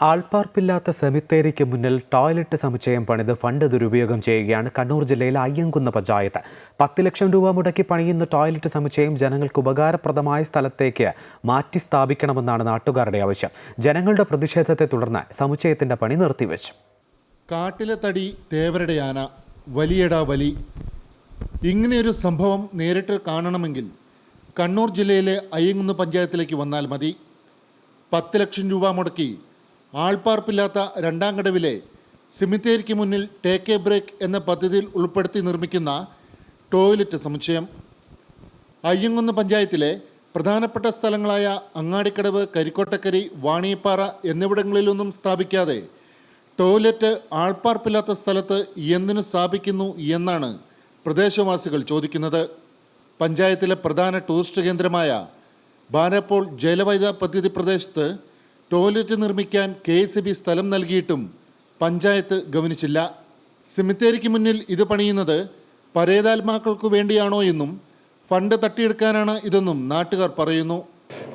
ആൾപ്പാർപ്പില്ലാത്ത സെമിത്തേരിക്ക് മുന്നിൽ ടോയ്ലറ്റ് സമുച്ചയം പണിത് ഫണ്ട് ദുരുപയോഗം ചെയ്യുകയാണ് കണ്ണൂർ ജില്ലയിലെ അയ്യങ്കുന്ന പഞ്ചായത്ത്. പത്ത് ലക്ഷം രൂപ മുടക്കി പണിയുന്ന ടോയ്ലറ്റ് സമുച്ചയം ജനങ്ങൾക്ക് ഉപകാരപ്രദമായ സ്ഥലത്തേക്ക് മാറ്റി സ്ഥാപിക്കണമെന്നാണ് നാട്ടുകാരുടെ ആവശ്യം. ജനങ്ങളുടെ പ്രതിഷേധത്തെ തുടർന്ന് സമുച്ചയത്തിന്റെ പണി നിർത്തിവെച്ചു. കാട്ടിലെ തടി തേവരുടെ ആന വലിയടാ വലി. ഇങ്ങനെയൊരു സംഭവം നേരിട്ട് കാണണമെങ്കിൽ കണ്ണൂർ ജില്ലയിലെ അയ്യങ്കുന്ന് പഞ്ചായത്തിലേക്ക് വന്നാൽ മതി. പത്ത് ലക്ഷം രൂപ മുടക്കി ആൾപ്പാർപ്പില്ലാത്ത രണ്ടാം കടവിലെ സിമിത്തേരിക്ക് മുന്നിൽ ടേക്ക് എ ബ്രേക്ക് എന്ന പദ്ധതിയിൽ ഉൾപ്പെടുത്തി നിർമ്മിക്കുന്ന ടോയ്ലറ്റ് സമുച്ചയം. അയ്യങ്കുന്ന് പഞ്ചായത്തിലെ പ്രധാനപ്പെട്ട സ്ഥലങ്ങളായ അങ്ങാടിക്കടവ് കരിക്കോട്ടക്കരി വാണിയപ്പാറ എന്നിവിടങ്ങളിലൊന്നും സ്ഥാപിക്കാതെ ടോയ്ലറ്റ് ആൾപ്പാർപ്പില്ലാത്ത സ്ഥലത്ത് എന്തിനു സ്ഥാപിക്കുന്നു എന്നാണ് പ്രദേശവാസികൾ ചോദിക്കുന്നത്. പഞ്ചായത്തിലെ പ്രധാന ടൂറിസ്റ്റ് കേന്ദ്രമായ ബാനപ്പോൾ ജലവൈദ്യ പദ്ധതി പ്രദേശത്ത് ടോയ്ലറ്റ് നിർമ്മിക്കാൻ കെ എസ് ബി സ്ഥലം നൽകിയിട്ടും പഞ്ചായത്ത് ഗവനിച്ചില്ല. സിമിത്തേരിക്ക് മുന്നിൽ ഇത് പണിയുന്നത് പരേതാത്മാക്കൾക്കു വേണ്ടിയാണോ എന്നും ഫണ്ട് തട്ടിയെടുക്കാനാണ് ഇതെന്നും നാട്ടുകാർ പറയുന്നു.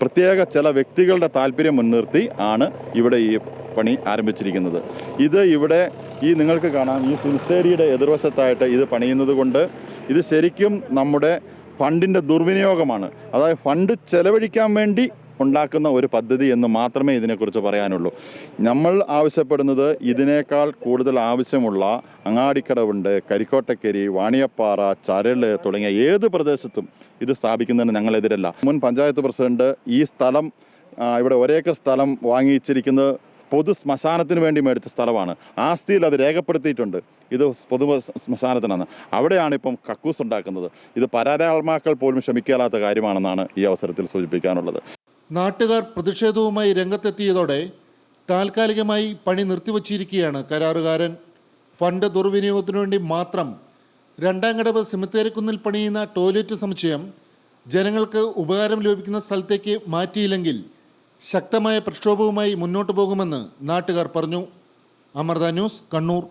പ്രത്യേക ചില വ്യക്തികളുടെ താല്പര്യം മുൻനിർത്തി ആണ് ഇവിടെ ഈ പണി ആരംഭിച്ചിരിക്കുന്നത്. ഇത് ഇവിടെ ഈ നിങ്ങൾക്ക് കാണാം ഈ സിൻസ്തേരിയുടെ എതിർവശത്തായിട്ട് ഇത് പണിയുന്നത് കൊണ്ട് ഇത് ശരിക്കും നമ്മുടെ ഫണ്ടിന്റെ ദുർവിനിയോഗമാണ്. അതായത് ഫണ്ട് ചെലവഴിക്കാൻ വേണ്ടി ഉണ്ടാക്കുന്ന ഒരു പദ്ധതി എന്ന് മാത്രമേ ഇതിനെക്കുറിച്ച് പറയാനുള്ളൂ. നമ്മൾ ആവശ്യപ്പെടുന്നത് ഇതിനേക്കാൾ കൂടുതൽ ആവശ്യമുള്ള അങ്ങാടിക്കടവുണ്ട് കരിക്കോട്ടക്കരി വാണിയപ്പാറ ചരൾ തുടങ്ങിയ ഏത് പ്രദേശത്തും ഇത് സ്ഥാപിക്കുന്നതിന് ഞങ്ങളെതിരല്ല. മുൻ പഞ്ചായത്ത് പ്രസിഡന്റ് ഈ സ്ഥലം ഇവിടെ ഒരേക്കർ സ്ഥലം വാങ്ങിച്ചിരിക്കുന്നത് പൊതു ശ്മശാനത്തിന് വേണ്ടി മേടിച്ച സ്ഥലമാണ്. ആസ്തിയിൽ അത് രേഖപ്പെടുത്തിയിട്ടുണ്ട്. ഇത് പൊതു ശ്മശാനത്തിനാണ്. അവിടെയാണ് ഇപ്പം കക്കൂസ് ഉണ്ടാക്കുന്നത്. ഇത് പരാതി ആത്മാക്കൾ പോലും ക്ഷമിക്കാത്ത കാര്യമാണെന്നാണ് ഈ അവസരത്തിൽ സൂചിപ്പിക്കാനുള്ളത്. നാട്ടുകാർ പ്രതിഷേധവുമായി രംഗത്തെത്തിയതോടെ താൽക്കാലികമായി പണി നിർത്തിവച്ചിരിക്കുകയാണ് കരാറുകാരൻ. ഫണ്ട് ദുർവിനിയോഗത്തിനു വേണ്ടി മാത്രം രണ്ടാം കടവ് സിമിത്തേരിക്കുന്നിൽ പണിയുന്ന ടോയ്ലറ്റ് സമുച്ചയം ജനങ്ങൾക്ക് ഉപകാരം ലഭിക്കുന്ന സ്ഥലത്തേക്ക് മാറ്റിയില്ലെങ്കിൽ ശക്തമായ പ്രക്ഷോഭവുമായി മുന്നോട്ട് പോകുമെന്ന് നാട്ടുകാർ പറഞ്ഞു. അമൃത ന്യൂസ് കണ്ണൂർ.